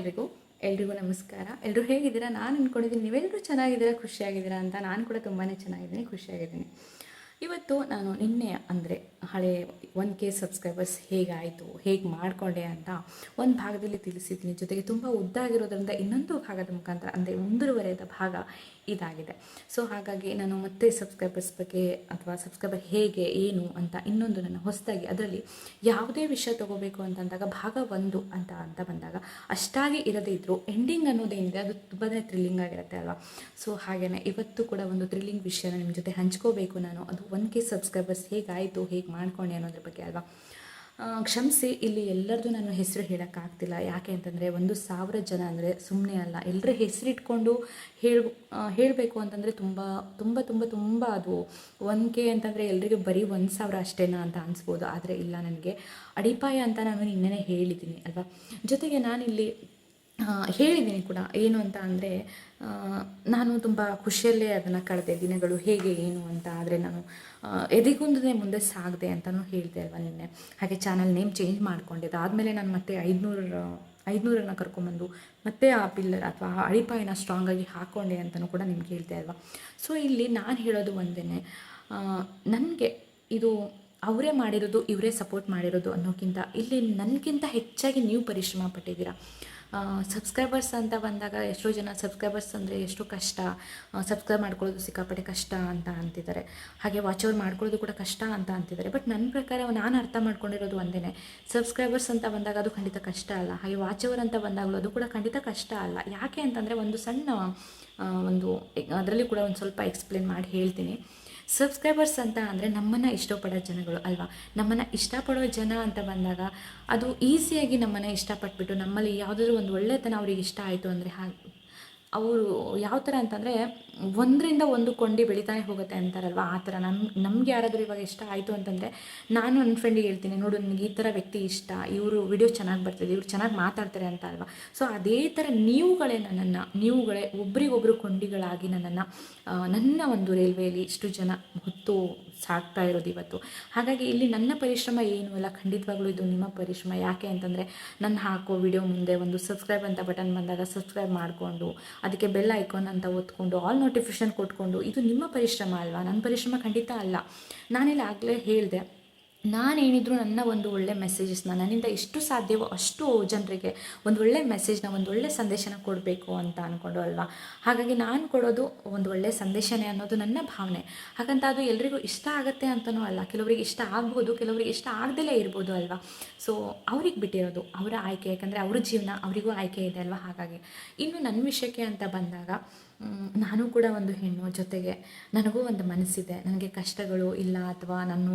ಎಲ್ರಿಗೂ ಎಲ್ರಿಗೂ ನಮಸ್ಕಾರ. ಎಲ್ಲರೂ ಹೇಗಿದ್ದೀರಾ? ನಾನು ಅಂದ್ಕೊಂಡಿದ್ದೀನಿ ನೀವೆಲ್ಲರೂ ಚೆನ್ನಾಗಿದ್ದೀರಾ? ಖುಷಿಯಾಗಿದ್ದೀರಾ ಅಂತ ನಾನು ಕೂಡ ತುಂಬಾ ಚೆನ್ನಾಗಿದ್ದೀನಿ, ಖುಷಿಯಾಗಿದ್ದೀನಿ. ಇವತ್ತು ನಾನು ನಿನ್ನೆ ಅಂದರೆ ಹಳೆ ಒನ್ ಕೆ ಸಬ್ಸ್ಕ್ರೈಬರ್ಸ್ ಹೇಗಾಯಿತು, ಹೇಗೆ ಮಾಡಿಕೊಂಡೆ ಅಂತ ಒಂದು ಭಾಗದಲ್ಲಿ ತಿಳಿಸಿದ್ದೀನಿ. ಜೊತೆಗೆ ತುಂಬ ಉದ್ದ ಆಗಿರೋದ್ರಿಂದ ಇನ್ನೊಂದು ಭಾಗದ ಮುಖಾಂತರ, ಅಂದರೆ ಮುಂದುವರೆದ ಭಾಗ ಇದಾಗಿದೆ. ಸೊ ಹಾಗಾಗಿ ನಾನು ಮತ್ತೆ ಸಬ್ಸ್ಕ್ರೈಬರ್ಸ್ ಬಗ್ಗೆ ಅಥವಾ ಸಬ್ಸ್ಕ್ರೈಬರ್ ಹೇಗೆ, ಏನು ಅಂತ ಇನ್ನೊಂದು ನನ್ನ ಹೊಸದಾಗಿ ಅದರಲ್ಲಿ ಯಾವುದೇ ವಿಷಯ ತಗೋಬೇಕು ಅಂತಂದಾಗ ಭಾಗ ಒಂದು ಅಂತ ಅಂತ ಬಂದಾಗ ಅಷ್ಟಾಗಿ ಇರದೇ ಇದ್ದರೂ ಎಂಡಿಂಗ್ ಅನ್ನೋದೇನಿದೆ ಅದು ತುಂಬಾ ಥ್ರಿಲ್ಲಿಂಗ್ ಆಗಿರುತ್ತೆ ಅಲ್ವಾ? ಸೊ ಹಾಗೆಯೇ ಇವತ್ತು ಕೂಡ ಒಂದು ಥ್ರಿಲ್ಲಿಂಗ್ ವಿಷಯನ ನಿಮ್ಮ ಜೊತೆ ಹಂಚ್ಕೋಬೇಕು ನಾನು. ಅದು ಒನ್ ಕೆ ಸಬ್ಸ್ಕ್ರೈಬರ್ಸ್ ಹೇಗಾಯಿತು, ಹೇಗೆ ಮಾಡ್ಕೊಂಡೆ ಅನ್ನೋದ್ರ ಬಗ್ಗೆ ಅಲ್ವಾ? ಕ್ಷಮಿಸಿ, ಇಲ್ಲಿ ಎಲ್ಲರದು ನಾನು ಹೆಸರು ಹೇಳೋಕ್ಕಾಗ್ತಿಲ್ಲ. ಯಾಕೆ ಅಂತಂದರೆ, ಒಂದು ಸಾವಿರ ಜನ ಅಂದರೆ ಸುಮ್ಮನೆ ಅಲ್ಲ. ಎಲ್ಲರ ಹೆಸರಿಟ್ಕೊಂಡು ಹೇಳ ಹೇಳಬೇಕು ಅಂತಂದರೆ ತುಂಬ ತುಂಬ ತುಂಬ ತುಂಬ ಅದು ಒನ್ ಕೆ ಅಂತಂದರೆ ಎಲ್ರಿಗೂ ಬರೀ ಒಂದು ಸಾವಿರ ಅಷ್ಟೇನಾ ಅಂತ ಅನಿಸ್ಬೋದು. ಆದರೆ ಇಲ್ಲ ನನಗೆ. ಅಡಿಪಾಯ ಅಂತ ನಾನು ನಿನ್ನೆ ಹೇಳಿದ್ದೀನಿ, ಅಲ್ವಾ? ಜೊತೆಗೆ ನಾನಿಲ್ಲಿ ಹೇಳಿದ್ದೀನಿ ಕೂಡ. ಏನು ಅಂತ ಅಂದರೆ ನಾನು ತುಂಬ ಖುಷಿಯಲ್ಲೇ ಅದನ್ನು ಕಳೆದೆ. ದಿನಗಳು ಹೇಗೆ, ಏನು ಅಂತ ಆದರೆ ನಾನು ಎದೆಗುಂದದೆ ಮುಂದೆ ಸಾಗದೆ ಅಂತಲೂ ಹೇಳಿದೆ ಅಲ್ವಾ ನಿನ್ನೆ. ಹಾಗೆ ಚಾನಲ್ ನೇಮ್ ಚೇಂಜ್ ಮಾಡ್ಕೊಂಡಿದ್ದೆ. ಆದಮೇಲೆ ನಾನು ಮತ್ತೆ ಐದುನೂರು, ಐದುನೂರನ್ನು ಕರ್ಕೊಂಬಂದು, ಮತ್ತೆ ಆ ಪಿಲ್ಲರ್ ಅಥವಾ ಆ ಅಡಿಪಾಯನ ಸ್ಟ್ರಾಂಗಾಗಿ ಹಾಕ್ಕೊಂಡೆ ಅಂತಲೂ ಕೂಡ ನಿಮ್ಗೆ ಹೇಳ್ತೇ ಅಲ್ವಾ. ಸೊ ಇಲ್ಲಿ ನಾನು ಹೇಳೋದು ಒಂದೇ ನನಗೆ ಇದು ಅವರೇ ಮಾಡಿರೋದು, ಇವರೇ ಸಪೋರ್ಟ್ ಮಾಡಿರೋದು ಅನ್ನೋಕ್ಕಿಂತ, ಇಲ್ಲಿ ನನಗಿಂತ ಹೆಚ್ಚಾಗಿ ನೀವು ಪರಿಶ್ರಮ ಪಟ್ಟಿದ್ದೀರಾ? ಸಬ್ಸ್ಕ್ರೈಬರ್ಸ್ ಅಂತ ಬಂದಾಗ ಎಷ್ಟೋ ಜನ ಸಬ್ಸ್ಕ್ರೈಬರ್ಸ್ ಅಂದರೆ ಎಷ್ಟು ಕಷ್ಟ. ಸಬ್ಸ್ಕ್ರೈಬ್ ಮಾಡ್ಕೊಳ್ಳೋದು ಸಿಕ್ಕಾಪಟ್ಟೆ ಕಷ್ಟ ಅಂತ ಅಂತಿದ್ದಾರೆ. ಹಾಗೆ ವಾಚ್ ಓವರ್ ಮಾಡ್ಕೊಳ್ಳೋದು ಕೂಡ ಕಷ್ಟ ಅಂತ ಅಂತಿದ್ದಾರೆ. ಬಟ್ ನನ್ನ ಪ್ರಕಾರ ನಾನು ಅರ್ಥ ಮಾಡ್ಕೊಂಡಿರೋದು ಒಂದೇ ಸಬ್ಸ್ಕ್ರೈಬರ್ಸ್ ಅಂತ ಬಂದಾಗ ಅದು ಖಂಡಿತ ಕಷ್ಟ ಅಲ್ಲ. ಹಾಗೆ ವಾಚ್ ಓವರ್ ಅಂತ ಬಂದಾಗಲೂ ಅದು ಕೂಡ ಖಂಡಿತ ಕಷ್ಟ ಅಲ್ಲ. ಯಾಕೆ ಅಂತಂದರೆ ಒಂದು ಸಣ್ಣ ಒಂದು, ಅದರಲ್ಲಿ ಕೂಡ ಒಂದು ಸ್ವಲ್ಪ ಎಕ್ಸ್ಪ್ಲೇನ್ ಮಾಡಿ ಹೇಳ್ತೀನಿ. ಸಬ್ಸ್ಕ್ರೈಬರ್ಸ್ ಅಂತ ಅಂದರೆ ನಮ್ಮನ್ನು ಇಷ್ಟಪಡೋ ಜನಗಳು ಅಲ್ವಾ? ನಮ್ಮನ್ನು ಇಷ್ಟಪಡೋ ಜನ ಅಂತ ಬಂದಾಗ ಅದು ಈಸಿಯಾಗಿ ನಮ್ಮನ್ನು ಇಷ್ಟಪಟ್ಬಿಟ್ಟು ನಮ್ಮಲ್ಲಿ ಯಾವುದಾದ್ರೂ ಒಂದು ಒಳ್ಳೆತನ ಅವ್ರಿಗೆ ಇಷ್ಟ ಆಯಿತು ಅಂದರೆ ಹಾಗೆ ಅವರು ಯಾವ ಥರ ಅಂತಂದರೆ ಒಂದರಿಂದ ಒಂದು ಕೊಂಡಿ ಬೆಳಿತಾನೆ ಹೋಗುತ್ತೆ ಅಂತಾರಲ್ವ ಆ ಥರ ನಮ್ಮ ನಮ್ಗೆ ಯಾರಾದರೂ ಇವಾಗ ಇಷ್ಟ ಆಯಿತು ಅಂತಂದರೆ ನಾನು ನನ್ನ ಫ್ರೆಂಡಿಗೆ ಹೇಳ್ತೀನಿ, ನೋಡು ನನಗೆ ಈ ಥರ ವ್ಯಕ್ತಿ ಇಷ್ಟ, ಇವರು ವಿಡಿಯೋ ಚೆನ್ನಾಗಿ ಬರ್ತದೆ, ಇವರು ಚೆನ್ನಾಗಿ ಮಾತಾಡ್ತಾರೆ ಅಂತ ಅಲ್ವಾ? ಸೊ ಅದೇ ಥರ ನೀವುಗಳೇ ನನ್ನನ್ನು, ನೀವುಗಳೇ ಒಬ್ರಿಗೊಬ್ರು ಕೊಂಡಿಗಳಾಗಿ ನನ್ನನ್ನು ನನ್ನ ಒಂದು ರೈಲ್ವೆಯಲ್ಲಿ ಇಷ್ಟು ಜನ ಹೊತ್ತು ಸಾಕ್ತಾ ಇರೋದು ಇವತ್ತು. ಹಾಗಾಗಿ ಇಲ್ಲಿ ನನ್ನ ಪರಿಶ್ರಮ ಏನು ಅಲ್ಲ, ಖಂಡಿತವಾಗ್ಲೂ ಇದು ನಿಮ್ಮ ಪರಿಶ್ರಮ. ಯಾಕೆ ಅಂತಂದರೆ ನನ್ನ ಹಾಕೋ ವಿಡಿಯೋ ಮುಂದೆ ಒಂದು ಸಬ್ಸ್ಕ್ರೈಬ್ ಅಂತ ಬಟನ್ ಬಂದಾಗ ಸಬ್ಸ್ಕ್ರೈಬ್ ಮಾಡಿಕೊಂಡು, ಅದಕ್ಕೆ ಬೆಲ್ ಐಕಾನ್ ಅಂತ ಓದ್ಕೊಂಡು ಆಲ್ ನೋಟಿಫಿಕೇಶನ್ ಕೊಟ್ಕೊಂಡು, ಇದು ನಿಮ್ಮ ಪರಿಶ್ರಮ ಅಲ್ವಾ? ನನ್ನ ಪರಿಶ್ರಮ ಖಂಡಿತ ಅಲ್ಲ. ನಾನಿಲ್ಲಿ ಆಗಲೇ ಹೇಳಿದೆ ನಾನೇನಿದ್ರು ನನ್ನ ಒಂದು ಒಳ್ಳೆ ಮೆಸೇಜಸ್ನ ನನ್ನಿಂದ ಎಷ್ಟು ಸಾಧ್ಯವೋ ಅಷ್ಟು ಜನರಿಗೆ ಒಂದು ಒಳ್ಳೆ ಮೆಸೇಜ್ನ ಒಂದು ಒಳ್ಳೆ ಸಂದೇಶನ ಕೊಡಬೇಕು ಅಂತ ಅಂದ್ಕೊಂಡು ಅಲ್ವಾ? ಹಾಗಾಗಿ ನಾನು ಕೊಡೋದು ಒಂದು ಒಳ್ಳೆ ಸಂದೇಶನೇ ಅನ್ನೋದು ನನ್ನ ಭಾವನೆ. ಹಾಗಂತ ಅದು ಎಲ್ರಿಗೂ ಇಷ್ಟ ಆಗುತ್ತೆ ಅಂತಲೂ ಅಲ್ಲ. ಕೆಲವರಿಗೆ ಇಷ್ಟ ಆಗ್ಬೋದು, ಕೆಲವರಿಗೆ ಇಷ್ಟ ಆಗದಲ್ಲೇ ಇರ್ಬೋದು ಅಲ್ವಾ? ಸೊ ಅವ್ರಿಗೆ ಬಿಟ್ಟಿರೋದು, ಅವರ ಆಯ್ಕೆ. ಯಾಕಂದರೆ ಅವ್ರ ಜೀವನ, ಅವರಿಗೂ ಆಯ್ಕೆ ಇದೆ ಅಲ್ವಾ? ಹಾಗಾಗಿ. ಇನ್ನು ನನ್ನ ವಿಷಯಕ್ಕೆ ಅಂತ ಬಂದಾಗ ನಾನು ಕೂಡ ಒಂದು ಹೆಣ್ಣು ಜೊತೆಗೆ. ನನಗೂ ಒಂದು ಮನಸ್ಸಿದೆ. ನನಗೆ ಕಷ್ಟಗಳು ಇಲ್ಲ ಅಥವಾ ನಾನು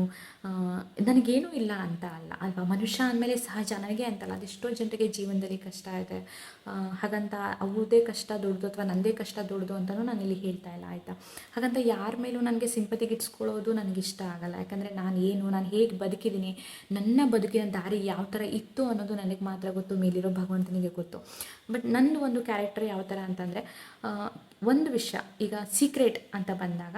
ನನಗೇನೂ ಇಲ್ಲ ಅಂತ ಅಲ್ಲ. ಅಲ್ವಾ? ಮನುಷ್ಯ ಅಂದಮೇಲೆ ಸಹಜ. ನನಗೆ ಅಂತಲ್ಲ. ಅದೆಷ್ಟೋ ಜನರಿಗೆ ಜೀವನದಲ್ಲಿ ಕಷ್ಟ ಇದೆ. ಹಾಗಂತ ಅವ್ರದ್ದೇ ಕಷ್ಟ ದೊಡ್ಡದು ಅಥವಾ ನನ್ನದೇ ಕಷ್ಟ ದೊಡ್ಡದು ಅಂತಲೂ ನಾನು ಇಲ್ಲಿ ಹೇಳ್ತಾ ಇಲ್ಲ. ಆಯಿತಾ? ಹಾಗಂತ ಯಾರ ಮೇಲೂ ನನಗೆ ಸಿಂಪತಿಗಿಟ್ಸ್ಕೊಳ್ಳೋದು ನನಗಿಷ್ಟ ನನಗೆ ಇಷ್ಟ ಆಗಲ್ಲ. ಯಾಕಂದರೆ ನಾನು ಏನು, ನಾನು ಹೇಗೆ ಬದುಕಿದ್ದೀನಿ, ನನ್ನ ಬದುಕಿನ ದಾರಿ ಯಾವ ಥರ ಇತ್ತು ಅನ್ನೋದು ನನಗೆ ಮಾತ್ರ ಗೊತ್ತು. ಮೇಲಿರೋ ಭಗವಂತನಿಗೆ ಗೊತ್ತು. ಬಟ್ ನಂದು ಒಂದು ಕ್ಯಾರೆಕ್ಟರ್ ಯಾವ ಥರ ಅಂತಂದರೆ ಒಂದು ವಿಷಯ ಈಗ ಸೀಕ್ರೆಟ್ ಅಂತ ಬಂದಾಗ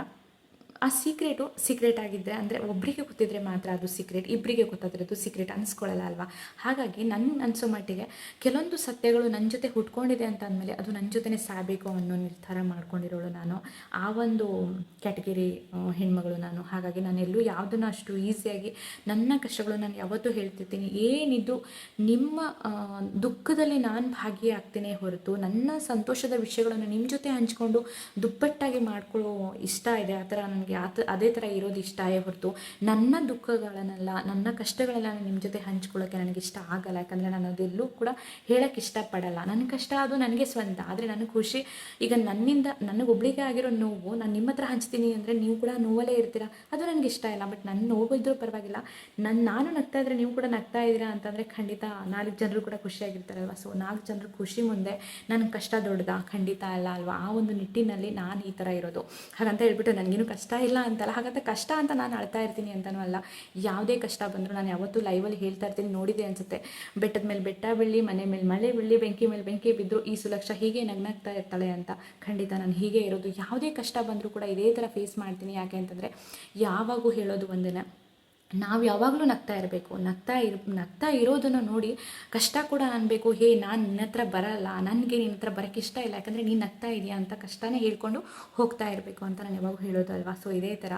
ಆ ಸೀಕ್ರೆಟು ಸೀಕ್ರೆಟ್ ಆಗಿದ್ದರೆ ಅಂದರೆ ಒಬ್ಬರಿಗೆ ಗೊತ್ತಿದ್ರೆ ಮಾತ್ರ ಅದು ಸೀಕ್ರೆಟ್ ಇಬ್ಬರಿಗೆ ಗೊತ್ತಾದರೆ ಅದು ಸೀಕ್ರೆಟ್ ಅನಿಸ್ಕೊಳ್ಳಲ್ಲ ಅಲ್ವಾ? ಹಾಗಾಗಿ ನನ್ನ ಅನಿಸೋ ಮಟ್ಟಿಗೆ ಕೆಲವೊಂದು ಸತ್ಯಗಳು ನನ್ನ ಜೊತೆ ಹುಟ್ಕೊಂಡಿದೆ ಅಂತ ಅಂದಮೇಲೆ ಅದು ನನ್ನ ಜೊತೆನೇ ಸಾಯಬೇಕು ಅನ್ನೋ ನಿರ್ಧಾರ ಮಾಡ್ಕೊಂಡಿರೋಳು ನಾನು. ಆ ಒಂದು ಕ್ಯಾಟಗರಿ ಹೆಣ್ಮಗಳು ನಾನು. ಹಾಗಾಗಿ ನಾನು ಎಲ್ಲೂ ಯಾವುದನ್ನು ಅಷ್ಟು ಈಸಿಯಾಗಿ ನನ್ನ ಕಷ್ಟಗಳು ನಾನು ಯಾವತ್ತೂ ಹೇಳ್ತಿರ್ತೀನಿ. ಏನಿದ್ದು ನಿಮ್ಮ ದುಃಖದಲ್ಲಿ ನಾನು ಭಾಗಿಯಾಗ್ತೀನಿ ಹೊರತು ನನ್ನ ಸಂತೋಷದ ವಿಷಯಗಳನ್ನು ನಿಮ್ಮ ಜೊತೆ ಹಂಚ್ಕೊಂಡು ದುಪ್ಪಟ್ಟಾಗಿ ಮಾಡ್ಕೊಳ್ಳೋ ಇಷ್ಟ ಇದೆ, ಆ ಥರ ನನಗೆ ಆ ಆತ ಅದೇ ಥರ ಇರೋದು ಇಷ್ಟ ಆಯೇ ಹೊರತು ನನ್ನ ದುಃಖಗಳನ್ನೆಲ್ಲ, ನನ್ನ ಕಷ್ಟಗಳೆಲ್ಲ ನಿಮ್ಮ ಜೊತೆ ಹಂಚ್ಕೊಳ್ಳೋಕ್ಕೆ ನನಗೆ ಇಷ್ಟ ಆಗಲ್ಲ. ಯಾಕಂದರೆ ನಾನು ಅದೆಲ್ಲೂ ಕೂಡ ಹೇಳೋಕ್ಕೆ ಇಷ್ಟಪಡಲ್ಲ. ನನ್ನ ಕಷ್ಟ ಅದು ನನಗೆ ಸ್ವಂತ. ಆದರೆ ನನ್ನ ಖುಷಿ, ಈಗ ನನ್ನಿಂದ ನನಗೆ ನನಗೊಬ್ಳಿಗೆ ಆಗಿರೋ ನೋವು, ನಾನು ನಿಮ್ಮ ಹತ್ರ ಹಂಚ್ತೀನಿ ಅಂದರೆ ನೀವು ಕೂಡ ನೋವಲ್ಲೇ ಇರ್ತೀರಾ. ಅದು ನನಗೆ ಇಷ್ಟ ಇಲ್ಲ. ಬಟ್ ನನ್ನ ನೋವು ಇದ್ದರೂ ಪರವಾಗಿಲ್ಲ. ನನ್ನ ನಾನು ನಗ್ತಾ ಇದ್ದರೆ ನೀವು ಕೂಡ ನಗ್ತಾ ಇದ್ದೀರಾ ಅಂತಂದರೆ ಖಂಡಿತ ನಾಲ್ಕು ಜನರು ಕೂಡ ಖುಷಿಯಾಗಿರ್ತಾರಲ್ವ? ಸೊ ನಾಲ್ಕು ಜನರು ಖುಷಿ ಮುಂದೆ ನನ್ನ ಕಷ್ಟ ದೊಡ್ಡದ? ಖಂಡಿತ ಅಲ್ಲ ಅಲ್ವಾ? ಆ ಒಂದು ನಿಟ್ಟಿನಲ್ಲಿ ನಾನು ಈ ಥರ ಇರೋದು. ಹಾಗಂತ ಹೇಳ್ಬಿಟ್ಟು ನನಗೇನು ಕಷ್ಟ ಇಲ್ಲ ಅಂತಲ್ಲ, ಹಾಗಂತ ಕಷ್ಟ ಅಂತ ನಾನು ಅಳ್ತಾ ಇರ್ತೀನಿ ಅಂತನೂ ಅಲ್ಲ. ಯಾವುದೇ ಕಷ್ಟ ಬಂದರೂ ನಾನು ಯಾವತ್ತೂ ಲೈವಲ್ಲಿ ಹೇಳ್ತಾ ಇರ್ತೀನಿ, ನೋಡಿದೆ ಅನಿಸುತ್ತೆ. ಬೆಟ್ಟದ ಮೇಲೆ ಬೆಟ್ಟ ಬೆಳ್ಳಿ ಮನೆ ಮೇಲೆ ಮಳೆ ಬೆಳ್ಳಿ ಬೆಂಕಿ ಮೇಲೆ ಬೆಂಕಿ ಬಿದ್ದರೂ ಈ ಸುಲಕ್ಷ ಹೀಗೆ ನಗ್ನಾಗ್ತಾ ಇರ್ತಾಳೆ ಅಂತ ಖಂಡಿತ ನಾನು ಹೀಗೆ ಇರೋದು. ಯಾವುದೇ ಕಷ್ಟ ಬಂದರೂ ಕೂಡ ಇದೇ ಥರ ಫೇಸ್ ಮಾಡ್ತೀನಿ ಯಾಕೆ ಅಂತಂದರೆ, ಯಾವಾಗೂ ಹೇಳೋದು ಒಂದೇ ನಾವು ಯಾವಾಗಲೂ ನಗ್ತಾ ಇರಬೇಕು. ನಗ್ತಾ ಇರ್, ನಗ್ತಾ ಇರೋದನ್ನು ನೋಡಿ ಕಷ್ಟ ಕೂಡ ಅನ್ಬೇಕು ಹೇ, ನಾನು ನಿನ್ನ ಹತ್ರ ಬರಲ್ಲ. ನನಗೆ ನಿನ್ನ ಹತ್ರ ಬರೋಕ್ಕೆ ಇಷ್ಟ ಇಲ್ಲ. ಯಾಕಂದರೆ ನೀನು ನಗ್ತಾ ಇದೆಯಾ ಅಂತ ಕಷ್ಟನೇ ಹೇಳ್ಕೊಂಡು ಹೋಗ್ತಾ ಇರಬೇಕು ಅಂತ ನಾನು ಯಾವಾಗ ಹೇಳೋದಲ್ವಾ ಸೊ ಇದೇ ಥರ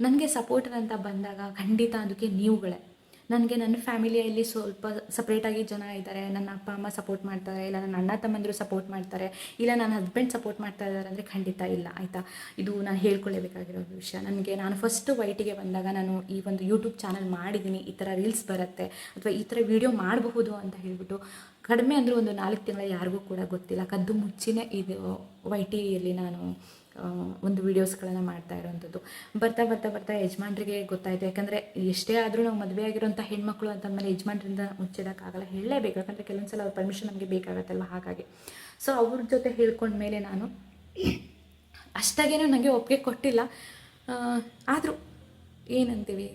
ನನಗೆ ಸಪೋರ್ಟರ್ ಅಂತ ಬಂದಾಗ ಖಂಡಿತ ಅದಕ್ಕೆ ನೀವುಗಳೇ. ನನಗೆ ನನ್ನ ಫ್ಯಾಮಿಲಿಯಲ್ಲಿ ಸ್ವಲ್ಪ ಸಪ್ರೇಟಾಗಿ ಜನ ಇದ್ದಾರೆ ನನ್ನ ಅಪ್ಪ, ಅಮ್ಮ ಸಪೋರ್ಟ್ ಮಾಡ್ತಾರೆ. ಇಲ್ಲ, ನನ್ನ ಅಣ್ಣ, ತಮ್ಮಂದಿರು ಸಪೋರ್ಟ್ ಮಾಡ್ತಾರೆ. ಇಲ್ಲ, ನನ್ನ ಹಸ್ಬೆಂಡ್ ಸಪೋರ್ಟ್ ಮಾಡ್ತಾ ಇದ್ದಾರೆ ಅಂದರೆ ಖಂಡಿತ ಇಲ್ಲ, ಆಯಿತಾ? ಇದು ನಾನು ಹೇಳ್ಕೊಳ್ಳೇಬೇಕಾಗಿರೋ ವಿಷಯ. ನನಗೆ ನಾನು ಫಸ್ಟ್ ವೈಟಿಗೆ ಬಂದಾಗ ನಾನು ಈ ಒಂದು ಯೂಟ್ಯೂಬ್ ಚಾನಲ್ ಮಾಡಿದ್ದೀನಿ ಈ ಥರ ರೀಲ್ಸ್ ಬರುತ್ತೆ. ಅಥವಾ ಈ ಥರ ವೀಡಿಯೋ ಮಾಡಬಹುದು ಅಂತ ಹೇಳಿಬಿಟ್ಟು ಕಡಿಮೆ ಅಂದರೆ ಒಂದು ನಾಲ್ಕು ತಿಂಗಳ ಯಾರಿಗೂ ಕೂಡ ಗೊತ್ತಿಲ್ಲ. ಕದ್ದು ಮುಚ್ಚಿನೇ ಇದು ವೈಟಿಯಲ್ಲಿ ನಾನು ಒಂದು ವೀಡಿಯೋಸ್ಗಳನ್ನು ಮಾಡ್ತಾ ಇರೋವಂಥದ್ದು ಬರ್ತಾ ಬರ್ತಾ ಬರ್ತಾ ಯಜಮಾನ್ರಿಗೆ ಗೊತ್ತಾಯಿತು. ಯಾಕಂದರೆ ಎಷ್ಟೇ ಆದರೂ ನಾವು ಮದುವೆ ಆಗಿರೋಂಥ ಹೆಣ್ಮಕ್ಳು ಅಂತಂದಮೇಲೆ ಯಜಮಾನ್ರಿಂದ ಮುಚ್ಚಿಡೋಕ್ಕಾಗಲ್ಲ. ಹೇಳಲೇಬೇಕು. ಯಾಕಂದರೆ ಕೆಲವೊಂದು ಸಲ ಅವ್ರ ಪರ್ಮಿಷನ್ ನಮಗೆ ಬೇಕಾಗತ್ತಲ್ವ ಹಾಗಾಗಿ. ಸೊ ಅವ್ರ ಜೊತೆ ಹೇಳ್ಕೊಂಡ್ಮೇಲೆ ನಾನು ಅಷ್ಟಾಗೇನೂ ನನಗೆ ಒಪ್ಪಿಗೆ ಕೊಟ್ಟಿಲ್ಲ. ಆದರೂ ಏನಂತೀವಿ?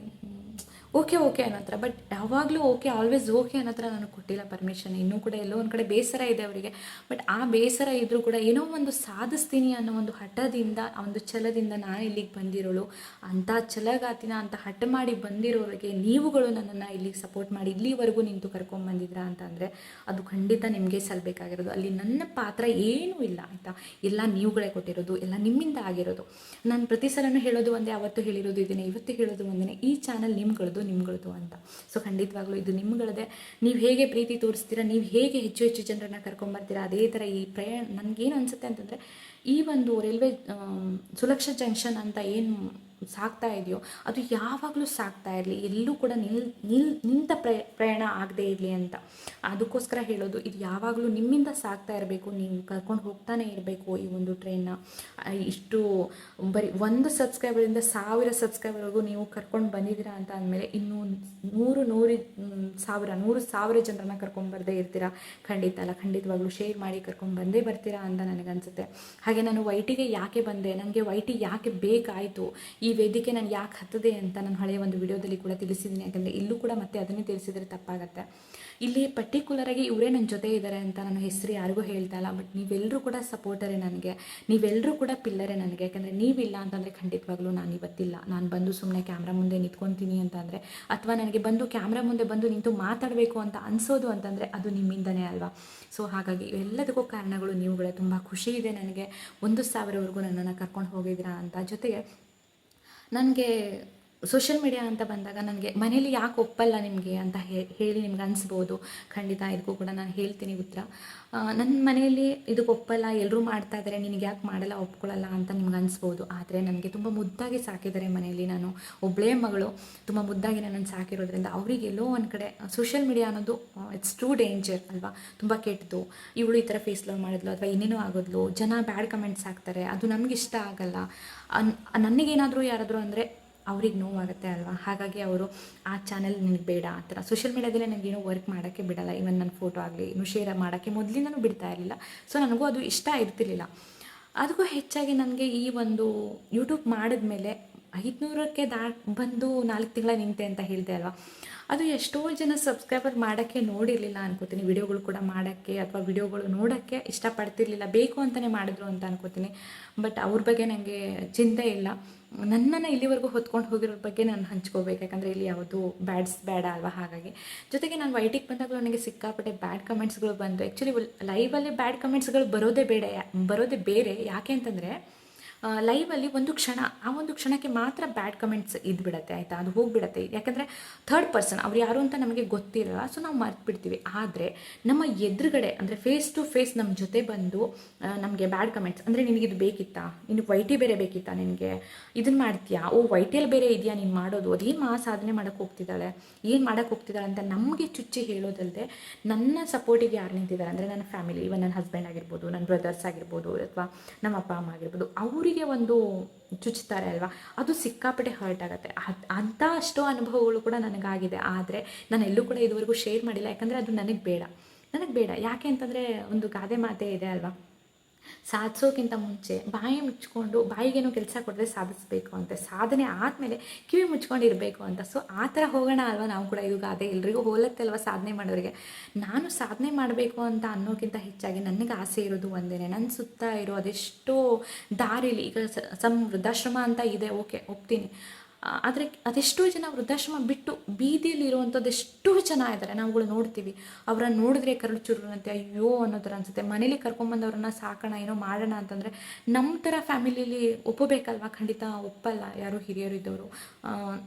ಓಕೆ ಓಕೆ ಅನ್ನೋ ಬಟ್ ಯಾವಾಗಲೂ ಓಕೆ ಆಲ್ವೇಸ್ ಓಕೆ ಅನ್ನೋ ನಾನು ಕೊಟ್ಟಿಲ್ಲ ಪರ್ಮಿಷನ್ ಇನ್ನೂ ಕೂಡ ಎಲ್ಲೋ ಒಂದು ಕಡೆ ಬೇಸರ ಇದೆ ಅವರಿಗೆ. ಬಟ್ ಆ ಬೇಸರ ಇದ್ದರೂ ಕೂಡ ಏನೋ ಒಂದು ಸಾಧಿಸ್ತೀನಿ ಅನ್ನೋ ಒಂದು ಹಠದಿಂದ, ಒಂದು ಛಲದಿಂದ ನಾನು ಇಲ್ಲಿಗೆ ಬಂದಿರೋಳು. ಅಂಥ ಛಲಗಾತಿನ ಅಂತ ಹಠ ಮಾಡಿ ಬಂದಿರೋರಿಗೆ ನೀವುಗಳು ನನ್ನನ್ನು ಇಲ್ಲಿಗೆ ಸಪೋರ್ಟ್ ಮಾಡಿ ಇಲ್ಲಿವರೆಗೂ ನಿಂತು ಕರ್ಕೊಂಡು ಬಂದಿದ್ದೀರಾ ಅಂತ ಅಂದರೆ ಅದು ಖಂಡಿತ ನಿಮಗೆ ಸಲ್ಲಬೇಕಾಗಿರೋದು ಅಲ್ಲಿ ನನ್ನ ಪಾತ್ರ ಏನೂ ಇಲ್ಲ, ಆಯಿತಾ? ಎಲ್ಲ ನೀವುಗಳೇ ಕೊಟ್ಟಿರೋದು, ಎಲ್ಲ ನಿಮ್ಮಿಂದ ಆಗಿರೋದು. ನಾನು ಪ್ರತಿ ಸಲನೂ ಹೇಳೋದು ಒಂದೇ, ಅವತ್ತು ಹೇಳಿರೋದು ಇದನ್ನೇ, ಇವತ್ತು ಹೇಳೋದು ಒಂದೇ. ಈ ಚಾನಲ್ ನಿಮ್ಗಳದು ನಿಮ್ಗಳದು ಅಂತ. ಸೊ ಖಂಡಿತವಾಗ್ಲೂ ಇದು ನಿಮ್ಗಳದೇ. ನೀವು ಹೇಗೆ ಪ್ರೀತಿ ತೋರಿಸ್ತೀರಾ, ನೀವು ಹೇಗೆ ಹೆಚ್ಚು ಹೆಚ್ಚು ಜನರನ್ನ ಕರ್ಕೊಂಬರ್ತೀರಾ, ಅದೇ ಥರ ಈ ಪ್ರಯಾಣ ನನಗೇನು ಅನಿಸುತ್ತೆ ಅಂತಂದರೆ, ಈ ಒಂದು ರೈಲ್ವೆ ಸುಲಕ್ಷ ಜಂಕ್ಷನ್ ಅಂತ ಏನು ಸಾಗ್ತಾ ಇದೆಯೋ, ಅದು ಯಾವಾಗಲೂ ಸಾಕ್ತಾ ಇರಲಿ, ಎಲ್ಲೂ ಕೂಡ ನಿಲ್ ನಿಲ್, ನಿಂತ ಪ್ರಯ, ಪ್ರಯಾಣ ಆಗದೇ ಇರಲಿ ಅಂತ. ಅದಕ್ಕೋಸ್ಕರ ಹೇಳೋದು, ಇದು ಯಾವಾಗಲೂ ನಿಮ್ಮಿಂದ ಸಾಗ್ತಾ ಇರಬೇಕು, ನೀವು ಕರ್ಕೊಂಡು ಹೋಗ್ತಾನೆ ಇರಬೇಕು ಈ ಒಂದು ಟ್ರೈನ್ನ ಇಷ್ಟು, ಬರೀ ಒಂದು ಸಬ್ಸ್ಕ್ರೈಬರಿಂದ ಸಾವಿರ ಸಬ್ಸ್ಕ್ರೈಬರ್ವರೆಗೂ ನೀವು ಕರ್ಕೊಂಡು ಬಂದಿದ್ದೀರಾ ಅಂತ ಅಂದಮೇಲೆ ಇನ್ನೂ ನೂರು ನೂರು ಸಾವಿರ ನೂರು ಸಾವಿರ ಜನರನ್ನ ಕರ್ಕೊಂಡು ಬರದೇ ಇರ್ತೀರಾ? ಖಂಡಿತ ಅಲ್ಲ, ಖಂಡಿತವಾಗ್ಲೂ ಶೇರ್ ಮಾಡಿ ಕರ್ಕೊಂಡು ಬಂದೇ ಬರ್ತೀರಾ ಅಂತ ನನಗನ್ಸುತ್ತೆ. ಹಾಗೆ ನಾನು ವೈಟಿಗೆ ಯಾಕೆ ಬಂದೆ ನನಗೆ ವೈಟಿ ಯಾಕೆ ಬೇಕಾಯಿತು? ಈ ವೇದಿಕೆ ನಾನು ಯಾಕೆ ಹತ್ತದೆ ಅಂತ ನಾನು ಹಳೆಯ ಒಂದು ವಿಡಿಯೋದಲ್ಲಿ ಕೂಡ ತಿಳಿಸಿದ್ದೀನಿ. ಯಾಕಂದರೆ ಇಲ್ಲೂ ಕೂಡ ಮತ್ತೆ ಅದನ್ನೇ ತಿಳಿಸಿದರೆ ತಪ್ಪಾಗತ್ತೆ. ಇಲ್ಲಿ ಪರ್ಟಿಕ್ಯುಲರಾಗಿ ಇವರೇ ನನ್ನ ಜೊತೆ ಇದ್ದಾರೆ ಅಂತ ನನ್ನ ಹೆಸರು ಯಾರಿಗೂ ಹೇಳ್ತಾ ಇಲ್ಲ. ಬಟ್ ನೀವೆಲ್ಲರೂ ಕೂಡ ಸಪೋರ್ಟರೇ ನನಗೆ. ನೀವೆಲ್ಲರೂ ಕೂಡ ಪಿಲ್ಲರೇ ನನಗೆ. ಯಾಕಂದರೆ ನೀವಿಲ್ಲ ಅಂತಂದರೆ ಖಂಡಿತವಾಗ್ಲೂ ನಾನು ಇವತ್ತಿಲ್ಲ. ನಾನು ಬಂದು ಸುಮ್ಮನೆ ಕ್ಯಾಮ್ರಾ ಮುಂದೆ ನಿಂತ್ಕೊತೀನಿ ಅಂತಂದರೆ ಅಥವಾ ನನಗೆ ಬಂದು ಕ್ಯಾಮ್ರಾ ಮುಂದೆ ಬಂದು ನಿಂತು ಮಾತಾಡಬೇಕು ಅಂತ ಅನಿಸೋದು ಅಂತಂದರೆ ಅದು ನಿಮ್ಮಿಂದನೇ ಅಲ್ವಾ? ಸೊ ಹಾಗಾಗಿ ಎಲ್ಲದಕ್ಕೂ ಕಾರಣಗಳು ನೀವುಗಳೇ. ತುಂಬ ಖುಷಿ ಇದೆ ನನಗೆ. ಒಂದು ಸಾವಿರವರೆಗೂ ನನ್ನನ್ನು ಕರ್ಕೊಂಡು ಹೋಗಿದ್ದೀರಾ ಅಂತ. ಜೊತೆಗೆ ನನಗೆ ಸೋಷಿಯಲ್ ಮೀಡಿಯಾ ಅಂತ ಬಂದಾಗ ನನಗೆ ಮನೇಲಿ ಯಾಕೆ ಒಪ್ಪಲ್ಲ ನಿಮಗೆ ಅಂತ ಹೇಳಿ ನಿಮ್ಗೆ ಅನಿಸ್ಬೋದು. ಖಂಡಿತ ಇದಕ್ಕೂ ಕೂಡ ನಾನು ಹೇಳ್ತೀನಿ ಉತ್ತರ. ನನ್ನ ಮನೆಯಲ್ಲಿ ಇದಕ್ಕೆ ಒಪ್ಪಲ್ಲ ಎಲ್ಲರೂ ಮಾಡ್ತಾ ಇದ್ದಾರೆ ನಿನಗೆ ಯಾಕೆ ಮಾಡಲ್ಲ ಒಪ್ಕೊಳ್ಳಲ್ಲ ಅಂತ ನಿಮ್ಗೆ ಅನಿಸ್ಬೋದು. ಆದರೆ ನನಗೆ ತುಂಬ ಮುದ್ದಾಗಿ ಸಾಕಿದ್ದಾರೆ ಮನೆಯಲ್ಲಿ ನಾನು. ಒಬ್ಬಳೇ ಮಗಳು, ತುಂಬ ಮುದ್ದಾಗಿ ನನ್ನನ್ನು ಸಾಕಿರೋದ್ರಿಂದ ಅವರಿಗೆ ಎಲ್ಲೋ ಒಂದು ಕಡೆ ಸೋಷಿಯಲ್ ಮೀಡಿಯಾ ಅನ್ನೋದು ಇಟ್ಸ್ ಟೂ ಡೇಂಜರ್ ಅಲ್ವಾ? ತುಂಬ ಕೆಟ್ಟದು ಇವಳು ಈ ಥರ ಫೇಸ್ ಲವ್ ಮಾಡಿದ್ಲು ಅಥವಾ ಇನ್ನೇನೋ ಆಗೋದ್ಲು, ಜನ ಬ್ಯಾಡ್ ಕಮೆಂಟ್ಸ್ ಹಾಕ್ತಾರೆ, ಅದು ನಮಗಿಷ್ಟ ಆಗಲ್ಲ. ನನಗೇನಾದರೂ ಯಾರಾದರೂ ಅಂದರೆ ಅವ್ರಿಗೆ ನೋವಾಗುತ್ತೆ ಅಲ್ವಾ? ಹಾಗಾಗಿ ಅವರು ಆ ಚಾನೆಲ್ ನಿನಗೆ ಬೇಡ ಆ ಥರ. ಸೋಷಿಯಲ್ ಮೀಡ್ಯಾದಲ್ಲಿ ನನಗೇನು ವರ್ಕ್ ಮಾಡೋಕ್ಕೆ ಬಿಡಲ್ಲ. ಇವನ್ ನನ್ನ ಫೋಟೋ ಆಗಲಿ, ಇನ್ನು ಶೇರ್ ಮಾಡೋಕ್ಕೆ ಮೊದಲಿಂದನೂ ಬಿಡ್ತಾ ಇರಲಿಲ್ಲ. ಸೊ ನನಗೂ ಅದು ಇಷ್ಟ ಇರ್ತಿರ್ಲಿಲ್ಲ. ಅದಕ್ಕೂ ಹೆಚ್ಚಾಗಿ ನನಗೆ ಈ ಒಂದು ಯೂಟ್ಯೂಬ್ ಮಾಡಿದ್ಮೇಲೆ ಐದುನೂರಕ್ಕೆ ದಾಟ್ ಬಂದು ನಾಲ್ಕು ತಿಂಗಳ ನಿಂತೆ ಅಂತ ಹೇಳಿದೆ ಅಲ್ವಾ? ಅದು ಎಷ್ಟೋ ಜನ ಸಬ್ಸ್ಕ್ರೈಬರ್ ಮಾಡೋಕ್ಕೆ ನೋಡಿರಲಿಲ್ಲ ಅನ್ಕೋತೀನಿ. ವಿಡಿಯೋಗಳು ಕೂಡ ಮಾಡೋಕ್ಕೆ ಅಥವಾ ವಿಡಿಯೋಗಳು ನೋಡೋಕ್ಕೆ ಇಷ್ಟಪಡ್ತಿರ್ಲಿಲ್ಲ. ಬೇಕು ಅಂತಲೇ ಮಾಡಿದ್ರು ಅಂತ ಅನ್ಕೋತೀನಿ. ಬಟ್ ಅವ್ರ ಬಗ್ಗೆ ನನಗೆ ಚಿಂತೆ ಇಲ್ಲ. ನನ್ನನ್ನು ಇಲ್ಲಿವರೆಗೂ ಹೊತ್ಕೊಂಡು ಹೋಗಿರೋ ಬಗ್ಗೆ ನಾನು ಹಂಚ್ಕೋಬೇಕು. ಯಾಕಂದರೆ ಇಲ್ಲಿ ಯಾವುದು ಬ್ಯಾಡ್ಸ್ ಬೇಡ ಅಲ್ವಾ ಹಾಗಾಗಿ. ಜೊತೆಗೆ ನಾನು ವೈಟಿಗೆ ಬಂದಾಗಲೂ ನನಗೆ ಸಿಕ್ಕಾಪಟ್ಟೆ ಬ್ಯಾಡ್ ಕಮೆಂಟ್ಸ್ಗಳು ಬಂದು ಆ್ಯಕ್ಚುಲಿ ಲೈವಲ್ಲಿ ಬ್ಯಾಡ್ ಕಮೆಂಟ್ಸ್ಗಳು ಬರೋದೇ ಬೇಡ, ಬರೋದೇ ಬೇರೆ. ಯಾಕೆ ಅಂತಂದರೆ ಲೈವಲ್ಲಿ ಒಂದು ಕ್ಷಣ, ಆ ಒಂದು ಕ್ಷಣಕ್ಕೆ ಮಾತ್ರ ಬ್ಯಾಡ್ ಕಮೆಂಟ್ಸ್ ಇದ್ಬಿಡತ್ತೆ, ಆಯಿತಾ? ಅದು ಹೋಗ್ಬಿಡತ್ತೆ. ಯಾಕಂದರೆ ಥರ್ಡ್ ಪರ್ಸನ್ ಅವ್ರು ಯಾರು ಅಂತ ನಮಗೆ ಗೊತ್ತಿರಲ್ಲ ಸೊ ನಾವು ಮರ್ತು ಬಿಡ್ತೀವಿ ಆದರೆ ನಮ್ಮ ಎದುರುಗಡೆ, ಅಂದರೆ ಫೇಸ್ ಟು ಫೇಸ್ ನಮ್ಮ ಜೊತೆ ಬಂದು ನಮಗೆ ಬ್ಯಾಡ್ ಕಮೆಂಟ್ಸ್ ಅಂದರೆ ನಿನಗಿದು ಬೇಕಿತ್ತಾ? ನಿನಗೆ ವೈಟಿ ಬೇರೆ ಬೇಕಿತ್ತಾ ನಿನಗೆ? ಇದನ್ನು ಮಾಡ್ತೀಯಾ? ಓ ವೈಟಿಯಲ್ಲಿ ಬೇರೆ ಇದೆಯಾ ನೀನು ಮಾಡೋದು? ಅದೇನು ಮಾ ಸಾಧನೆ ಮಾಡೋಕ್ಕೆ ಹೋಗ್ತಿದ್ದಾಳೆ? ಏನು ಮಾಡೋಕ್ಕೆ ಹೋಗ್ತಿದ್ದಾಳೆ ಅಂತ ನಮಗೆ ಚುಚ್ಚಿ ಹೇಳೋದಲ್ಲದೆ ನನ್ನ ಸಪೋರ್ಟಿಗೆ ಯಾರು ನಿಂತಿದ್ದಾರೆ? ಅಂದರೆ ನನ್ನ ಫ್ಯಾಮಿಲಿ ಇವನ್ ನನ್ನ ಹಸ್ಬೆಂಡ್ ಆಗಿರ್ಬೋದು, ನನ್ನ ಬ್ರದರ್ಸ್ ಆಗಿರ್ಬೋದು, ಅಥವಾ ನಮ್ಮ ಅಪ್ಪ, ಅಮ್ಮ ಆಗಿರ್ಬೋದು, ಅವರಿಗೆ ಒಂದು ಚುಚ್ತಾರೆ ಅಲ್ವಾ? ಅದು ಸಿಕ್ಕಾಪಟ್ಟೆ ಹರ್ಟ್ ಆಗುತ್ತೆ. ಅಂಥ ಅಷ್ಟೋ ಅನುಭವಗಳು ಕೂಡ ನನಗಾಗಿದೆ. ಆದರೆ ನಾನು ಎಲ್ಲೂ ಕೂಡ ಇದುವರೆಗೂ ಶೇರ್ ಮಾಡಿಲ್ಲ. ಯಾಕಂದರೆ ಅದು ನನಗೆ ಬೇಡ. ನನಗೆ ಬೇಡ. ಯಾಕೆ ಅಂತಂದರೆ ಒಂದು ಗಾದೆ ಮಾತೇ ಇದೆ ಅಲ್ವಾ? ಸಾಧಿಸೋಕ್ಕಿಂತ ಮುಂಚೆ ಬಾಯಿ ಮುಚ್ಕೊಂಡು ಬಾಯಿಗೇನೋ ಕೆಲಸ ಕೊಟ್ಟರೆ ಸಾಧಿಸಬೇಕು ಅಂತ, ಸಾಧನೆ ಆದಮೇಲೆ ಕಿವಿ ಮುಚ್ಕೊಂಡು ಇರಬೇಕು ಅಂತ. ಸೊ ಆ ಥರ ಹೋಗೋಣ ಅಲ್ವಾ ನಾವು ಕೂಡ ಇದು ಗಾದೆ ಎಲ್ರಿಗೂ ಅಲ್ವಾ ಸಾಧನೆ ಮಾಡೋರಿಗೆ? ನಾನು ಸಾಧನೆ ಮಾಡಬೇಕು ಅಂತ ಅನ್ನೋಕ್ಕಿಂತ ಹೆಚ್ಚಾಗಿ ನನಗೆ ಆಸೆ ಇರೋದು ಒಂದೇ ನನ್ನ ಸುತ್ತ ಇರೋ ಅದೆಷ್ಟೋ ದಾರಿಲಿ ಈಗ ಸಮೃದ್ಧಾಶ್ರಮ ಸಮ್ ವೃದ್ಧಾಶ್ರಮ ಅಂತ ಇದೆ, ಓಕೆ, ಒಪ್ತೀನಿ. ಆದರೆ ಅದೆಷ್ಟೋ ಜನ ವೃದ್ಧಾಶ್ರಮ ಬಿಟ್ಟು ಬೀದಿಯಲ್ಲಿ ಇರುವಂಥದ್ದು ಎಷ್ಟೋ ಜನ ಇದ್ದಾರೆ. ನಾವುಗಳು ನೋಡ್ತೀವಿ. ಅವರನ್ನು ನೋಡಿದ್ರೆ ಕರಳು ಚುರುನಂತೆ ಅಯ್ಯೋ ಅನ್ನೋ ಥರ ಅನಿಸುತ್ತೆ. ಮನೇಲಿ ಕರ್ಕೊಂಬಂದವ್ರನ್ನ ಸಾಕೋಣ, ಏನೋ ಮಾಡೋಣ ಅಂತಂದರೆ ನಮ್ಮ ಥರ ಫ್ಯಾಮಿಲಿಲಿ ಒಪ್ಪಬೇಕಲ್ವಾ? ಖಂಡಿತ ಒಪ್ಪಲ್ಲ. ಯಾರು ಹಿರಿಯರು ಇದ್ದವರು.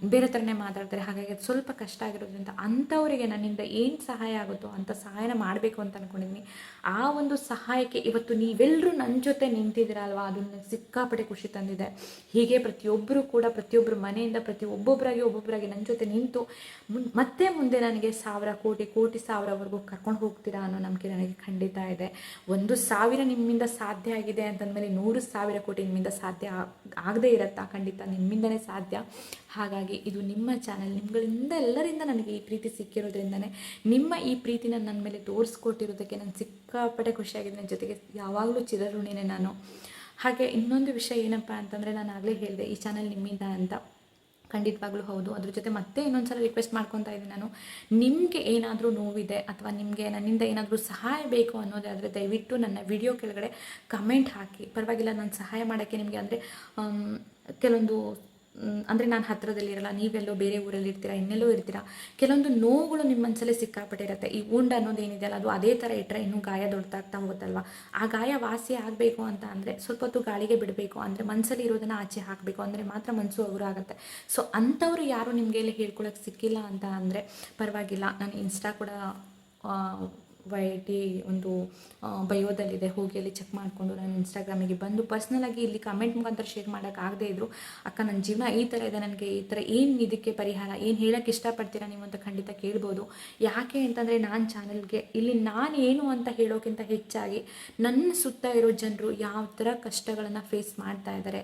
ಬೇರೆ ಥರನೇ ಮಾತಾಡ್ತಾರೆ. ಹಾಗಾಗಿ ಅದು ಸ್ವಲ್ಪ ಕಷ್ಟ ಆಗಿರೋದ್ರಿಂದ ಅಂಥವರಿಗೆ ನನ್ನಿಂದ ಏನು ಸಹಾಯ ಆಗುತ್ತೋ ಅಂಥ ಸಹಾಯನ ಮಾಡಬೇಕು ಅಂತ ಅಂದ್ಕೊಂಡಿದ್ದೀನಿ ಆ ಒಂದು ಸಹಾಯಕ್ಕೆ ಇವತ್ತು ನೀವೆಲ್ಲರೂ ನನ್ನ ಜೊತೆ ನಿಂತಿದ್ದೀರಲ್ವಾ? ಅದು ನನಗೆ ಸಿಕ್ಕಾಪಟ್ಟೆ ಖುಷಿ ತಂದಿದೆ. ಹೀಗೆ ಪ್ರತಿಯೊಬ್ಬರು ಕೂಡ ಪ್ರತಿಯೊಬ್ಬರು ಮನೆಯಿಂದ ಪ್ರತಿ ಒಬ್ಬೊಬ್ಬರಾಗಿ ಒಬ್ಬೊಬ್ಬರಾಗಿ ನನ್ನ ಜೊತೆ ನಿಂತು ಮತ್ತೆ ಮುಂದೆ ನನಗೆ ಸಾವಿರ ಕೋಟಿ ಕೋಟಿ ಸಾವಿರವರೆಗೂ ಕರ್ಕೊಂಡು ಹೋಗ್ತೀರಾ ಅನ್ನೋ ನಂಬಿಕೆ ನನಗೆ ಖಂಡಿತ ಇದೆ. ಒಂದು ಸಾವಿರ ನಿಮ್ಮಿಂದ ಸಾಧ್ಯ ಆಗಿದೆ ಅಂತಂದಮೇಲೆ ನೂರು ಸಾವಿರ ಕೋಟಿ ನಿಮ್ಮಿಂದ ಸಾಧ್ಯ ಆಗದೇ ಇರತ್ತಾ? ಖಂಡಿತ ನಿಮ್ಮಿಂದನೇ ಸಾಧ್ಯ. ಹಾಗಾಗಿ ಇದು ನಿಮ್ಮ ಚಾನಲ್, ನಿಮ್ಗಳಿಂದ ಎಲ್ಲರಿಂದ ನನಗೆ ಈ ಪ್ರೀತಿ ಸಿಕ್ಕಿರೋದ್ರಿಂದನೇ ನಿಮ್ಮ ಈ ಪ್ರೀತಿನ ನನ್ನ ಮೇಲೆ ತೋರಿಸ್ಕೊಟ್ಟಿರೋದಕ್ಕೆ ನಾನು ಸಿಕ್ಕಾಪಟ್ಟೆ ಖುಷಿಯಾಗಿದೆ. ನನ್ನ ಜೊತೆಗೆ ಯಾವಾಗಲೂ ಚಿರಋಣಿನೇ ನಾನು. ಹಾಗೆ ಇನ್ನೊಂದು ವಿಷಯ ಏನಪ್ಪ ಅಂತಂದರೆ ನಾನು ಆಗಲೇ ಹೇಳಿದೆ, ಈ ಚಾನಲ್ ನಿಮ್ಮಿಂದ ಅಂತ. ಖಂಡಿತವಾಗ್ಲೂ ಹೌದು. ಅದ್ರ ಜೊತೆ ಮತ್ತೆ ಇನ್ನೊಂದು ಸಲ ರಿಕ್ವೆಸ್ಟ್ ಮಾಡ್ಕೊತಾ ಇದ್ದೀನಿ ನಾನು. ನಿಮಗೆ ಏನಾದರೂ ನೋವಿದೆ ಅಥವಾ ನಿಮಗೆ ನನ್ನಿಂದ ಏನಾದರೂ ಸಹಾಯ ಬೇಕು ಅನ್ನೋದೇ ಆದರೆ ದಯವಿಟ್ಟು ನನ್ನ ವಿಡಿಯೋ ಕೆಳಗಡೆ ಕಮೆಂಟ್ ಹಾಕಿ. ಪರವಾಗಿಲ್ಲ, ನಾನು ಸಹಾಯ ಮಾಡೋಕ್ಕೆ ನಿಮಗೆ ಅಂದರೆ ಕೆಲವೊಂದು ಅಂದರೆ ನಾನು ಹತ್ತಿರದಲ್ಲಿರಲ್ಲ ನೀವೆಲ್ಲೋ ಬೇರೆ ಊರಲ್ಲಿ ಇರ್ತೀರಾ, ಇನ್ನೆಲ್ಲೋ ಇರ್ತೀರಾ, ಕೆಲವೊಂದು ನೋವುಗಳು ನಿಮ್ಮ ಮನಸ್ಸಲ್ಲೇ ಸಿಕ್ಕಾಪಟ್ಟೆ ಇರುತ್ತೆ ಈ ಉಂಡ್ ಅನ್ನೋದು ಏನಿದೆಯಲ್ಲ ಅದು ಅದೇ ಥರ ಇಟ್ಟರೆ ಇನ್ನೂ ಗಾಯ ದೊಡ್ಡದಾಗ್ತಾ ಹೋಗುತ್ತಲ್ವ ಆ ಗಾಯ ವಾಸಿ ಆಗಬೇಕು ಅಂತ ಅಂದರೆ, ಸ್ವಲ್ಪ ಹೊತ್ತು ಗಾಳಿಗೆ ಬಿಡಬೇಕು, ಅಂದರೆ ಮನಸ್ಸಲ್ಲಿ ಇರೋದನ್ನು ಆಚೆ ಹಾಕಬೇಕು, ಅಂದರೆ ಮಾತ್ರ ಮನಸ್ಸು ಅವರು ಆಗುತ್ತೆ ಸೊ ಅಂಥವ್ರು ಯಾರು ನಿಮಗೆ ಇಲ್ಲಿ ಹೇಳ್ಕೊಳಕ್ಕೆ ಸಿಕ್ಕಿಲ್ಲ ಅಂತ ಅಂದರೆ ಪರವಾಗಿಲ್ಲ. ನಾನು ಇನ್ಸ್ಟಾ ಕೂಡ ವೈ ಟಿ ಒಂದು ಬಯೋದಲ್ಲಿದೆ ಹೋಗಿ ಅಲ್ಲಿ ಚೆಕ್ ಮಾಡಿಕೊಂಡು ನಾನು ಇನ್ಸ್ಟಾಗ್ರಾಮಿಗೆ ಬಂದು ಪರ್ಸ್ನಲಾಗಿ ಇಲ್ಲಿ ಕಮೆಂಟ್ ಮುಖಾಂತರ ಶೇರ್ ಮಾಡೋಕ್ಕಾಗದೇ ಇದ್ದರು ಅಕ್ಕ ನನ್ನ ಜೀವನ ಈ ಥರ ಇದೆ. ನನಗೆ ಈ ಥರ ಏನು ಇದಕ್ಕೆ ಪರಿಹಾರ? ಏನು ಹೇಳೋಕ್ಕೆ ಇಷ್ಟಪಡ್ತೀರಾ ನೀವು ಅಂತ ಖಂಡಿತ ಕೇಳ್ಬೋದು. ಯಾಕೆ ಅಂತಂದರೆ ನಾನು ಚಾನಲ್ಗೆ ಇಲ್ಲಿ ನಾನು ಏನು ಅಂತ ಹೇಳೋಕ್ಕಿಂತ ಹೆಚ್ಚಾಗಿ ನನ್ನ ಸುತ್ತ ಇರೋ ಜನರು ಯಾವ ಥರ ಕಷ್ಟಗಳನ್ನು ಫೇಸ್ ಮಾಡ್ತಾ ಇದ್ದಾರೆ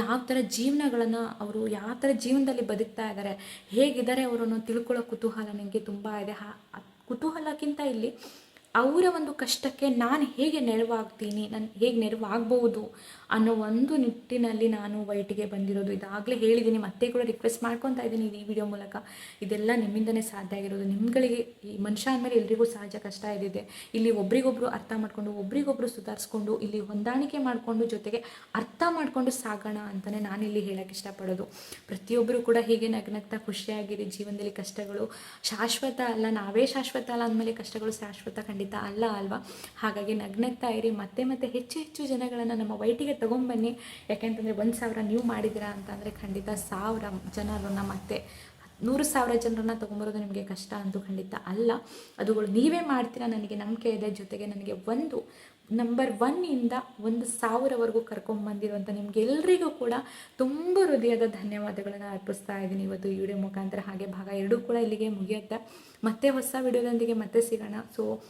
ಯಾವ ಥರ ಜೀವನಗಳನ್ನು ಅವರು ಯಾವ ಥರ ಜೀವನದಲ್ಲಿ ಬದುಕ್ತಾ ಇದ್ದಾರೆ ಹೇಗಿದ್ದಾರೆ ಅವರನ್ನು ತಿಳ್ಕೊಳ್ಳೋ ಕುತೂಹಲ ನನಗೆ ತುಂಬ ಇದೆ. ಕುತೂಹಲಕ್ಕಿಂತ ಇಲ್ಲಿ ಅವರ ಒಂದು ಕಷ್ಟಕ್ಕೆ ನಾನು ಹೇಗೆ ನೆರವಾಗ್ತೀನಿ, ನಾನು ಹೇಗೆ ನೆರವಾಗಬಹುದು ಅನ್ನೋ ಒಂದು ನಿಟ್ಟಿನಲ್ಲಿ ನಾನು ವೈಟಿಗೆ ಬಂದಿರೋದು. ಇದಾಗಲೇ ಹೇಳಿದ್ದೀನಿ ಮತ್ತೆ ಕೂಡ ರಿಕ್ವೆಸ್ಟ್ ಮಾಡ್ಕೊತಾ ಇದ್ದೀನಿ ಈ ವಿಡಿಯೋ ಮೂಲಕ. ಇದೆಲ್ಲ ನಿಮ್ಮಿಂದನೇ ಸಾಧ್ಯ ಆಗಿರೋದು. ನಿಮ್ಗಳಿಗೆ ಈ ಮನುಷ್ಯ ಅಂದಮೇಲೆ ಎಲ್ರಿಗೂ ಸಹಜ ಕಷ್ಟ ಇದಿದೆ ಇಲ್ಲಿ ಒಬ್ರಿಗೊಬ್ರು ಅರ್ಥ ಮಾಡಿಕೊಂಡು, ಒಬ್ರಿಗೊಬ್ರು ಸುಧಾರಿಸ್ಕೊಂಡು, ಇಲ್ಲಿ ಹೊಂದಾಣಿಕೆ ಮಾಡಿಕೊಂಡು ಜೊತೆಗೆ ಅರ್ಥ ಮಾಡಿಕೊಂಡು ಸಾಗೋಣ ಅಂತಲೇ ನಾನಿಲ್ಲಿ ಹೇಳೋಕ್ಕೆ ಇಷ್ಟಪಡೋದು. ಪ್ರತಿಯೊಬ್ಬರು ಕೂಡ ಹೀಗೆ ನಗ್ನಗ್ತಾ ಖುಷಿಯಾಗಿರಿ, ಜೀವನದಲ್ಲಿ ಕಷ್ಟಗಳು ಶಾಶ್ವತ ಅಲ್ಲ, ನಾವೇ ಶಾಶ್ವತ ಅಲ್ಲ ಅಂದಮೇಲೆ ಕಷ್ಟಗಳು ಶಾಶ್ವತ ಖಂಡಿತ ಅಲ್ಲ ಅಲ್ವಾ? ಹಾಗಾಗಿ ನಗ್ನಗ್ತಾ ಇರಿ. ಮತ್ತೆ ಮತ್ತೆ ಹೆಚ್ಚು ಹೆಚ್ಚು ಜನಗಳನ್ನು ನಮ್ಮ ವೈಟಿಗೆ ತೊಗೊಂಬನ್ನಿ ಯಾಕೆಂತಂದರೆ ಒಂದು ಸಾವಿರ ನೀವು ಮಾಡಿದ್ದೀರಾ ಅಂತಂದರೆ ಖಂಡಿತ ಸಾವಿರ ಜನರನ್ನ ಮತ್ತೆ ನೂರು ಸಾವಿರ ಜನರನ್ನ ತೊಗೊಂಬರೋದು ನಿಮಗೆ ಕಷ್ಟ ಅಂತೂ ಖಂಡಿತ ಅಲ್ಲ. ಅದುಗಳು ನೀವೇ ಮಾಡ್ತೀರಾ ನನಗೆ ನಂಬಿಕೆ ಇದೆ. ಜೊತೆಗೆ ನನಗೆ ಒಂದು ನಂಬರ್ ಒನ್ನಿಂದ ಒಂದು ಸಾವಿರವರೆಗೂ ಕರ್ಕೊಂಬಂದಿರುವಂಥ ನಿಮಗೆಲ್ಲರಿಗೂ ಕೂಡ ತುಂಬ ಹೃದಯದ ಧನ್ಯವಾದಗಳನ್ನು ಅರ್ಪಿಸ್ತಾ ಇದ್ದೀನಿ ಇವತ್ತು ಈ ವಿಡಿಯೋ ಮುಖಾಂತರ. ಹಾಗೆ ಭಾಗ ಎರಡೂ ಕೂಡ ಇಲ್ಲಿಗೆ ಮುಗಿಯುತ್ತೆ. ಮತ್ತೆ ಹೊಸ ವಿಡಿಯೋದೊಂದಿಗೆ ಮತ್ತೆ ಸಿಗೋಣ. ಸೊ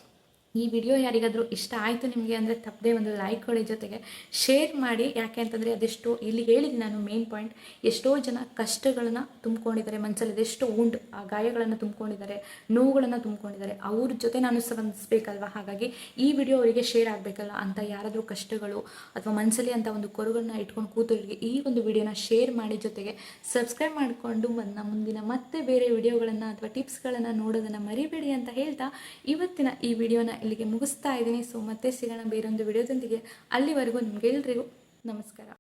ಈ ವಿಡಿಯೋ ಯಾರಿಗಾದರೂ ಇಷ್ಟ ಆಯಿತು ನಿಮಗೆ ಅಂದರೆ ತಪ್ಪದೇ ಒಂದು ಲೈಕ್ ಕೊಡಿ ಜೊತೆಗೆ ಶೇರ್ ಮಾಡಿ. ಯಾಕೆ ಅಂತಂದರೆ ಅದೆಷ್ಟು ಇಲ್ಲಿ ಹೇಳಿದ್ದೀನಿ ನಾನು ಮೇನ್ ಪಾಯಿಂಟ್ ಎಷ್ಟೋ ಜನ ಕಷ್ಟಗಳನ್ನ ತುಂಬಿಕೊಂಡಿದ್ದಾರೆ. ಮನಸ್ಸಲ್ಲಿ ಅದೆಷ್ಟು ಉಂಡು ಆ ಗಾಯಗಳನ್ನು ತುಂಬಿಕೊಂಡಿದ್ದಾರೆ. ನೋವುಗಳನ್ನು ತುಂಬಿಕೊಂಡಿದ್ದಾರೆ. ಅವ್ರ ಜೊತೆ ನಾನು ಸ್ಪಂದಿಸ್ಬೇಕಲ್ವ ಹಾಗಾಗಿ ಈ ವಿಡಿಯೋ ಅವರಿಗೆ ಶೇರ್ ಆಗಬೇಕಲ್ಲ? ಅಂತ ಯಾರಾದರೂ ಕಷ್ಟಗಳು ಅಥವಾ ಮನಸ್ಸಲ್ಲಿ ಅಂತ ಒಂದು ಕೊರಗನ್ನು ಇಟ್ಕೊಂಡು ಕೂತವರಿಗೆ ಈ ಒಂದು ವಿಡಿಯೋನ ಶೇರ್ ಮಾಡಿ ಜೊತೆಗೆ ಸಬ್ಸ್ಕ್ರೈಬ್ ಮಾಡಿಕೊಂಡು ನನ್ನ ಮುಂದಿನ ಮತ್ತೆ ಬೇರೆ ವಿಡಿಯೋಗಳನ್ನು ಅಥವಾ ಟಿಪ್ಸ್ಗಳನ್ನು ನೋಡೋದನ್ನು ಮರಿಬೇಡಿ ಅಂತ ಹೇಳ್ತಾ ಇವತ್ತಿನ ಈ ವಿಡಿಯೋನ ಇಲ್ಲಿಗೆ ಮುಗಿಸ್ತಾ ಇದ್ದೀನಿ. ಸೊ ಮತ್ತೆ ಸಿಗೋಣ ಬೇರೊಂದು ವಿಡಿಯೋದೊಂದಿಗೆ. ಅಲ್ಲಿವರೆಗೂ ನಿಮಗೆಲ್ಲರಿಗೂ ನಮಸ್ಕಾರ.